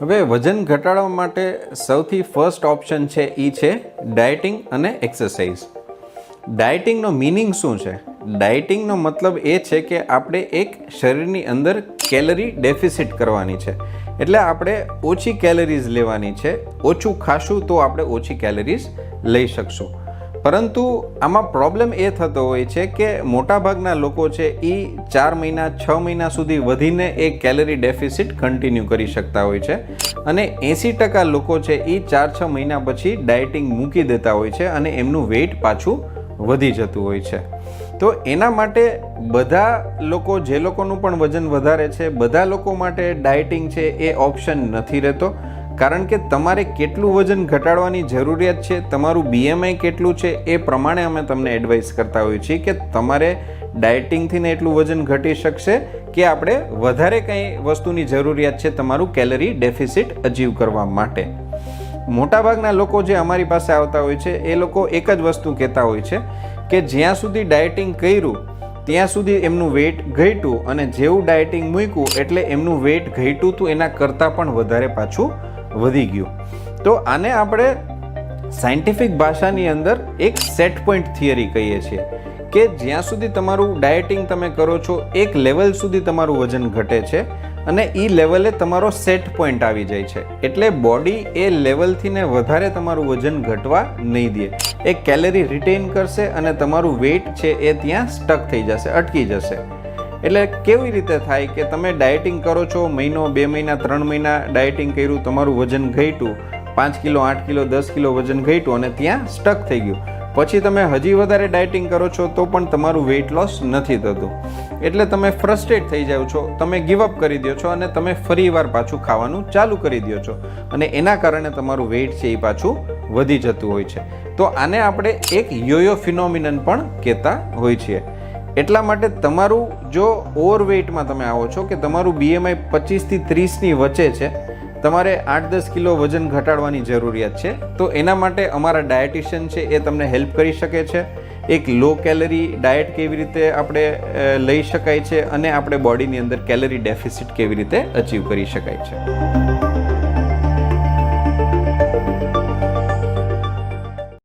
હવે વજન ઘટાડવા માટે સૌથી ફર્સ્ટ ઓપ્શન છે એ છે ડાયટિંગ અને એક્સરસાઇઝ ડાયટિંગનો મિનિંગ શું છે? ડાયટિંગનો મતલબ એ છે કે આપણે એક શરીરની અંદર કેલરી ડેફિસિટ કરવાની છે. એટલે આપણે ઓછી કેલરીઝ લેવાની છે, ઓછું ખાશું તો આપણે ઓછી કેલરીઝ લઈ શકશું. પરંતુ આમાં પ્રોબ્લેમ એ થતો હોય છે કે મોટાભાગના લોકો છે એ ચાર મહિના, છ મહિના સુધી વધીને એ કેલરી ડેફિસિટ કન્ટિન્યુ કરી શકતા હોય છે. અને એંસી ટકા લોકો છે એ ચાર, છ મહિના પછી ડાયટિંગ મૂકી દેતા હોય છે અને એમનું વેઇટ પાછું વધી જતું હોય છે. તો એના માટે બધા લોકો, જે લોકોનું પણ વજન વધારે છે, બધા લોકો માટે ડાયટિંગ છે એ ઓપ્શન નથી રહેતો. કારણ કે તમારે કેટલું વજન ઘટાડવાની જરૂરિયાત છે, તમારું બીએમઆઈ કેટલું છે એ પ્રમાણે અમે તમને એડવાઇસ કરતા હોઈએ છીએ કે તમારે ડાયટિંગથી ને એટલું વજન ઘટી શકશે કે આપણે વધારે કંઈ વસ્તુની જરૂરિયાત છે તમારું કેલરી ડેફિસિટ અચીવ કરવા માટે. મોટાભાગના લોકો જે અમારી પાસે આવતા હોય છે, એ લોકો એક જ વસ્તુ કહેતા હોય છે કે જ્યાં સુધી ડાયટિંગ કર્યું, ત્યાં સુધી એમનું વેઇટ ઘટ્યું અને જેવું ડાયટિંગ મૂક્યું એટલે એમનું વેઇટ ઘટ્યું હતું એના કરતાં પણ વધારે પાછું વધી ગયું. તો આને આપણે સાયન્ટિફિક ભાષાની અંદર એક સેટ પોઈન્ટ થિયરી કહીએ છીએ કે જ્યાં સુધી તમારું ડાયટિંગ તમે કરો છો, એક લેવલ સુધી તમારું વજન ઘટે છે અને એ લેવલે તમારો સેટ પોઈન્ટ આવી જાય છે. એટલે બોડી એ લેવલથી ને વધારે તમારું વજન ઘટવા નહીં દે. એ કેલેરી રિટેઇન કરશે અને તમારું વેઇટ છે એ ત્યાં સ્ટક થઈ જશે, અટકી જશે. એટલે કેવી રીતે થાય કે તમે ડાયટિંગ કરો છો, મહિનો, બે મહિના, ત્રણ મહિના ડાયટિંગ કર્યું, તમારું વજન ઘટ્યું, પાંચ કિલો, આઠ કિલો, દસ કિલો વજન ઘટ્યું અને ત્યાં સ્ટક થઈ ગયું. પછી તમે હજી વધારે ડાયટિંગ કરો છો તો પણ તમારું વેઇટ લોસ નથી થતું. એટલે તમે ફ્રસ્ટ્રેટ થઈ જાઓ છો, તમે ગિવઅપ કરી દો છો અને તમે ફરીવાર પાછું ખાવાનું ચાલુ કરી દો છો. અને એના કારણે તમારું વેઇટ છે એ પાછું વધી જતું હોય છે. તો આને આપણે એક યોયો ફિનોમિનન પણ કહેતા હોય છીએ. એટલા માટે તમારું જો ઓવરવેઇટમાં તમે આવો છો કે તમારું બીએમઆઈ પચીસથી ત્રીસની વચ્ચે છે, તમારે આઠ દસ કિલો વજન ઘટાડવાની જરૂરિયાત છે, તો એના માટે અમારા ડાયટિશિયન છે એ તમને હેલ્પ કરી શકે છે. એક લો કેલરી ડાયટ કેવી રીતે આપણે લઈ શકાય છે અને આપણે બોડીની અંદર કેલરી ડેફિસિટ કેવી રીતે અચીવ કરી શકાય છે.